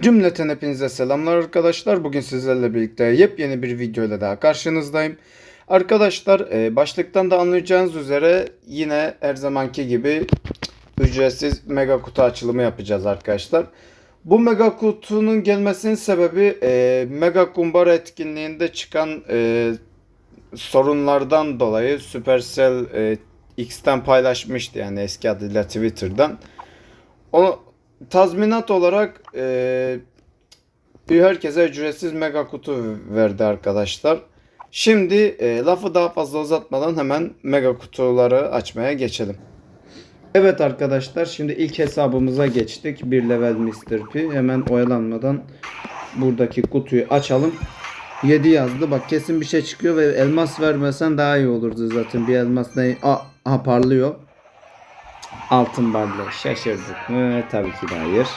Cümleten hepinize selamlar arkadaşlar. Bugün sizlerle birlikte yepyeni bir video ile daha karşınızdayım. Arkadaşlar e, başlıktan da anlayacağınız üzere yine her zamanki gibi ücretsiz mega kutu açılımı yapacağız arkadaşlar. Bu mega kutunun gelmesinin sebebi e, mega kumbara etkinliğinde çıkan e, sorunlardan dolayı Supercell X'ten paylaşmıştı yani eski adıyla Twitter'dan. O tazminat olarak e, herkese ücretsiz mega kutu verdi arkadaşlar. Şimdi e, lafı daha fazla uzatmadan hemen mega kutuları açmaya geçelim. Evet arkadaşlar şimdi ilk hesabımıza geçtik. Bir level Mr. P. Hemen oyalanmadan buradaki kutuyu açalım. 7 yazdı. Bak kesin bir şey çıkıyor ve elmas vermesen daha iyi olurdu zaten. Bir elmas ne? Aa, aha parlıyor. Altın barlı. Şaşırdık mı? Tabii ki hayır.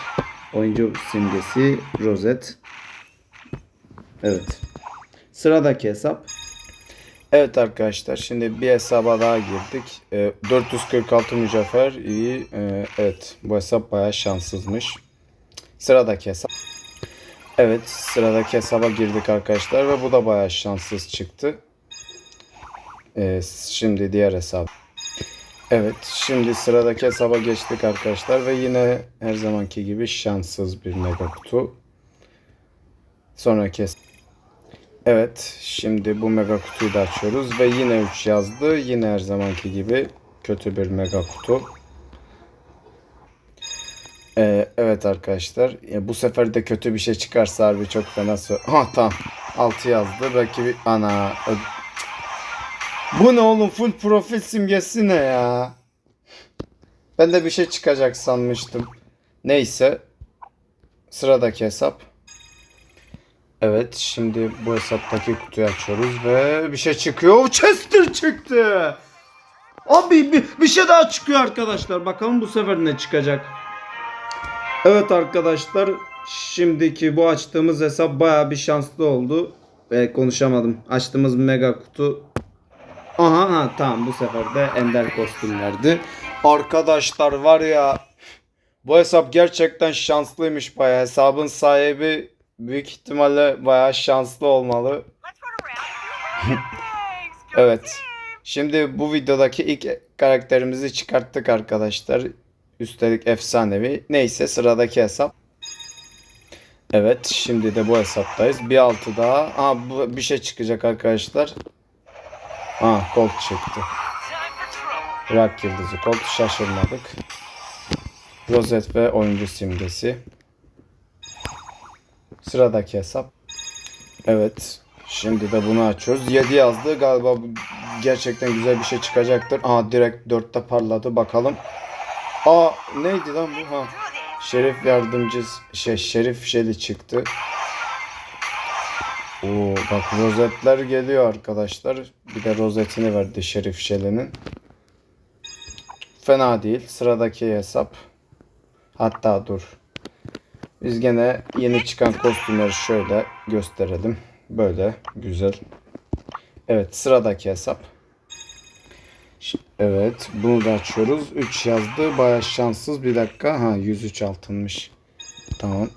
Oyuncu simgesi rozet. Evet. Sıradaki hesap. Evet arkadaşlar şimdi bir hesaba daha girdik. Ee, 446 mücevher iyi. Ee, evet bu hesap bayağı şanssızmış. Sıradaki hesap. Evet sıradaki hesaba girdik arkadaşlar ve bu da bayağı şanssız çıktı. Ee, şimdi diğer hesap. Evet şimdi sıradaki hesaba geçtik arkadaşlar ve yine her zamanki gibi şanssız bir mega kutu. Sonraki hesap. Evet şimdi bu mega kutuyu da açıyoruz ve yine 3 yazdı. Yine her zamanki gibi kötü bir mega kutu. Ee, evet arkadaşlar ya bu sefer de kötü bir şey çıkarsa harbi çok fena Ha tamam 6 yazdı belki bir ana bu ne oğlum full profil simgesi ne ya? Ben de bir şey çıkacak sanmıştım. Neyse. Sıradaki hesap. Evet şimdi bu hesaptaki kutuyu açıyoruz ve bir şey çıkıyor. Chester çıktı. Abi bir, bir şey daha çıkıyor arkadaşlar. Bakalım bu sefer ne çıkacak. Evet arkadaşlar şimdiki bu açtığımız hesap baya bir şanslı oldu. Ve konuşamadım. Açtığımız mega kutu Aha ha, tamam bu sefer de Ender kostüm verdi. Arkadaşlar var ya bu hesap gerçekten şanslıymış baya. Hesabın sahibi büyük ihtimalle baya şanslı olmalı. Evet. Şimdi bu videodaki ilk karakterimizi çıkarttık arkadaşlar. Üstelik efsanevi. Neyse sıradaki hesap. Evet şimdi de bu hesaptayız. Bir altı daha. Aa, bu, bir şey çıkacak arkadaşlar. Aa Colt çıktı. Rock yıldızı Colt şaşırmadık. Rozet ve oyuncu simgesi. Sıradaki hesap. Evet. Şimdi de bunu açıyoruz. 7 yazdı. Galiba gerçekten güzel bir şey çıkacaktır. Aa direkt 4'te parladı. Bakalım. Aa neydi lan bu? Ha. Şerif yardımcısı şey Şerif Şeli çıktı. Oo bak rozetler geliyor arkadaşlar. Bir de rozetini verdi Şerif Şeli'nin. Fena değil. Sıradaki hesap. Hatta dur. Biz gene yeni çıkan kostümleri şöyle gösterelim. Böyle güzel. Evet sıradaki hesap. Evet bunu da açıyoruz. 3 yazdı. Baya şanssız. Bir dakika. Ha 103 altınmış. Tamam.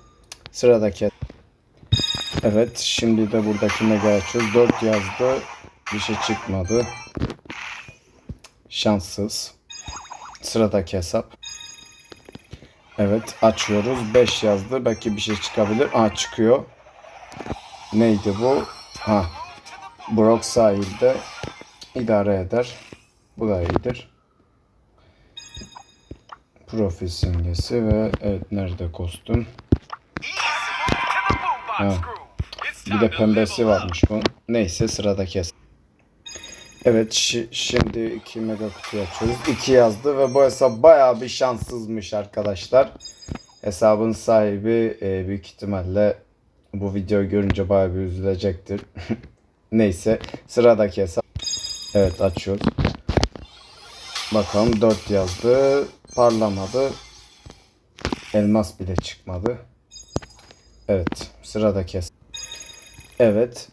Sıradaki Evet şimdi de buradaki mega açıyoruz. 4 yazdı. Bir şey çıkmadı. Şanssız. Sıradaki hesap. Evet açıyoruz. 5 yazdı. Belki bir şey çıkabilir. Aa çıkıyor. Neydi bu? Ha. Brock sahilde idare eder. Bu da iyidir. Profil ve evet nerede kostüm? Ha. Bir de pembesi varmış bunun. Neyse sıradaki hesap. Evet şi- şimdi iki mega kutu açıyoruz. 2 yazdı ve bu hesap bayağı bir şanssızmış arkadaşlar. Hesabın sahibi e, büyük ihtimalle bu videoyu görünce bayağı bir üzülecektir. Neyse sıradaki hesap. Evet açıyoruz. Bakalım 4 yazdı. Parlamadı. Elmas bile çıkmadı. Evet sıradaki hesap. Evet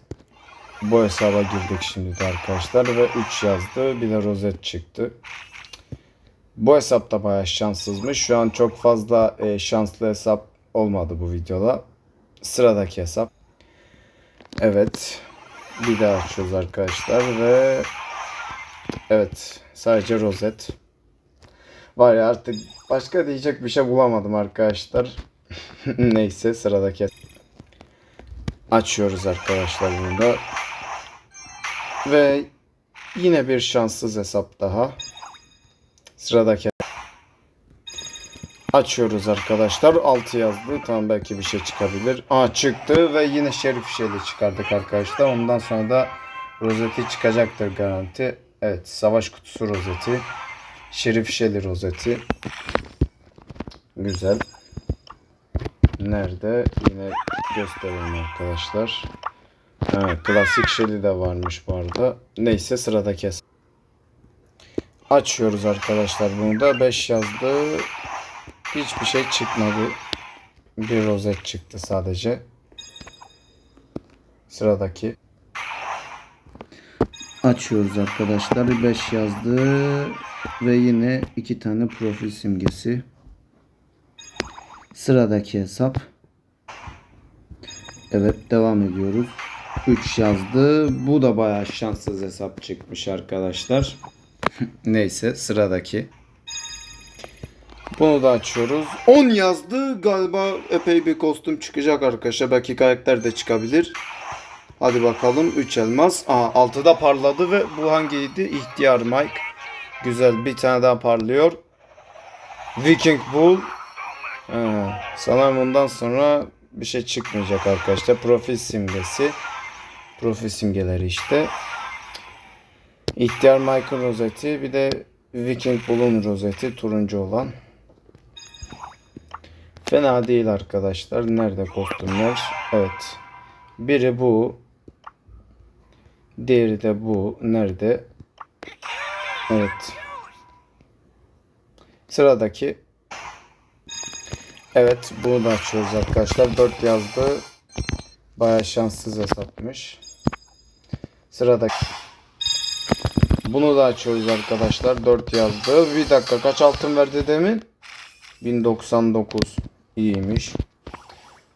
bu hesaba girdik şimdi de arkadaşlar ve 3 yazdı. Bir de rozet çıktı. Bu hesap da bayağı şanssızmış. Şu an çok fazla e, şanslı hesap olmadı bu videoda. Sıradaki hesap. Evet. Bir daha açıyoruz arkadaşlar ve evet sadece rozet. Var ya artık başka diyecek bir şey bulamadım arkadaşlar. Neyse sıradaki açıyoruz arkadaşlar burada. Ve yine bir şanssız hesap daha. Sıradaki açıyoruz arkadaşlar. 6 yazdı. Tamam belki bir şey çıkabilir. Aa çıktı ve yine şerif şeyle çıkardık arkadaşlar. Ondan sonra da rozeti çıkacaktır garanti. Evet savaş kutusu rozeti. Şerif şeli rozeti. Güzel. Nerede? Yine gösterelim arkadaşlar. Evet, klasik şeli de varmış bu arada. Neyse sıradaki hesap. Açıyoruz arkadaşlar bunu da. 5 yazdı. Hiçbir şey çıkmadı. Bir rozet çıktı sadece. Sıradaki. Açıyoruz arkadaşlar. 5 yazdı. Ve yine iki tane profil simgesi. Sıradaki hesap. Evet devam ediyoruz. 3 yazdı. Bu da bayağı şanssız hesap çıkmış arkadaşlar. Neyse sıradaki. Bunu da açıyoruz. 10 yazdı. Galiba epey bir kostüm çıkacak arkadaşlar. Belki karakter de çıkabilir. Hadi bakalım 3 elmas. Aa 6'da parladı ve bu hangiydi? İhtiyar Mike. Güzel bir tane daha parlıyor. Viking Bull. Ee, sanırım bundan sonra bir şey çıkmayacak arkadaşlar. Profil simgesi. Profil simgeleri işte. İhtiyar Michael rozeti. Bir de Viking Bull'un rozeti. Turuncu olan. Fena değil arkadaşlar. Nerede kostümler? Evet. Biri bu. Diğeri de bu. Nerede? Evet. Sıradaki. Evet bunu da açıyoruz arkadaşlar. 4 yazdı. Baya şanssız hesapmış. Sıradaki. Bunu da açıyoruz arkadaşlar. 4 yazdı. Bir dakika kaç altın verdi demin? 1099. İyiymiş.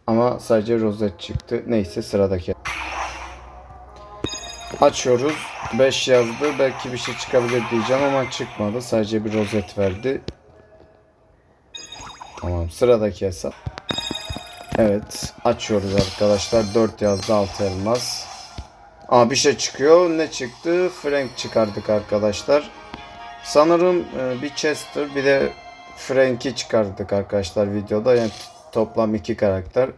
Ama sadece rozet çıktı. Neyse sıradaki. Açıyoruz. 5 yazdı. Belki bir şey çıkabilir diyeceğim ama çıkmadı. Sadece bir rozet verdi. Tamam sıradaki hesap. Evet açıyoruz arkadaşlar. 4 yazdı 6 elmas. Aa bir şey çıkıyor. Ne çıktı? Frank çıkardık arkadaşlar. Sanırım e, bir Chester bir de Frank'i çıkardık arkadaşlar videoda. Yani toplam iki karakter.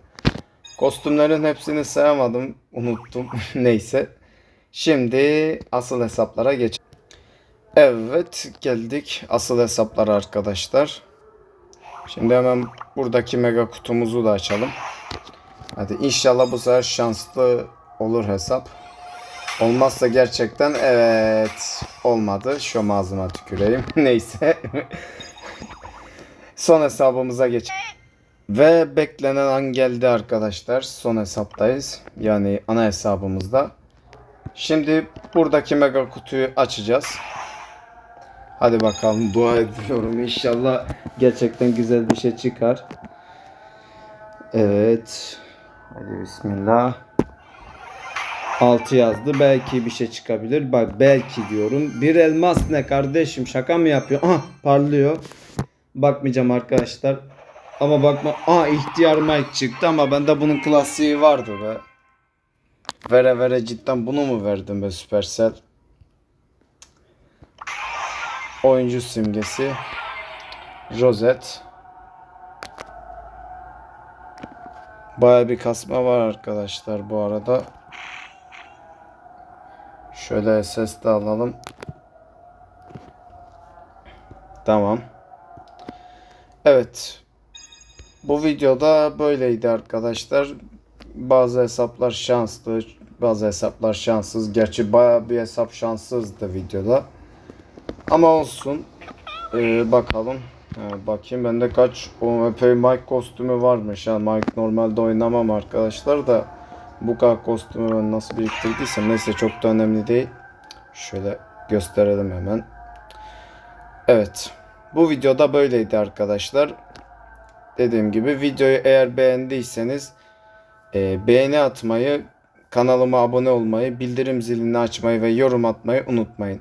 Kostümlerin hepsini sayamadım. Unuttum. Neyse. Şimdi asıl hesaplara geç. Evet geldik asıl hesaplara arkadaşlar. Şimdi hemen buradaki mega kutumuzu da açalım. Hadi inşallah bu sefer şanslı olur hesap. Olmazsa gerçekten evet olmadı. Şu ağzıma tüküreyim. Neyse. Son hesabımıza geç. Ve beklenen an geldi arkadaşlar. Son hesaptayız. Yani ana hesabımızda. Şimdi buradaki mega kutuyu açacağız. Hadi bakalım dua ediyorum. İnşallah gerçekten güzel bir şey çıkar. Evet. Hadi bismillah. 6 yazdı. Belki bir şey çıkabilir. Bak belki diyorum. Bir elmas ne kardeşim? Şaka mı yapıyor? Aha parlıyor. Bakmayacağım arkadaşlar. Ama bakma. Aa ihtiyar Mike çıktı ama bende bunun klasiği vardı be. Vere vere cidden bunu mu verdin be Supercell? Oyuncu simgesi. Rozet. Baya bir kasma var arkadaşlar bu arada. Şöyle ses de alalım. Tamam. Evet. Bu videoda böyleydi arkadaşlar. Bazı hesaplar şanslı, bazı hesaplar şanssız. Gerçi baya bir hesap şanssızdı videoda. Ama olsun. Ee, bakalım. Ha, bakayım bende kaç o epey Mike kostümü varmış. Yani Mike normalde oynamam arkadaşlar da bu kadar kostümü ben nasıl biriktirdiysem neyse çok da önemli değil. Şöyle gösterelim hemen. Evet. Bu videoda böyleydi arkadaşlar. dediğim gibi videoyu eğer beğendiyseniz e, beğeni atmayı, kanalıma abone olmayı, bildirim zilini açmayı ve yorum atmayı unutmayın.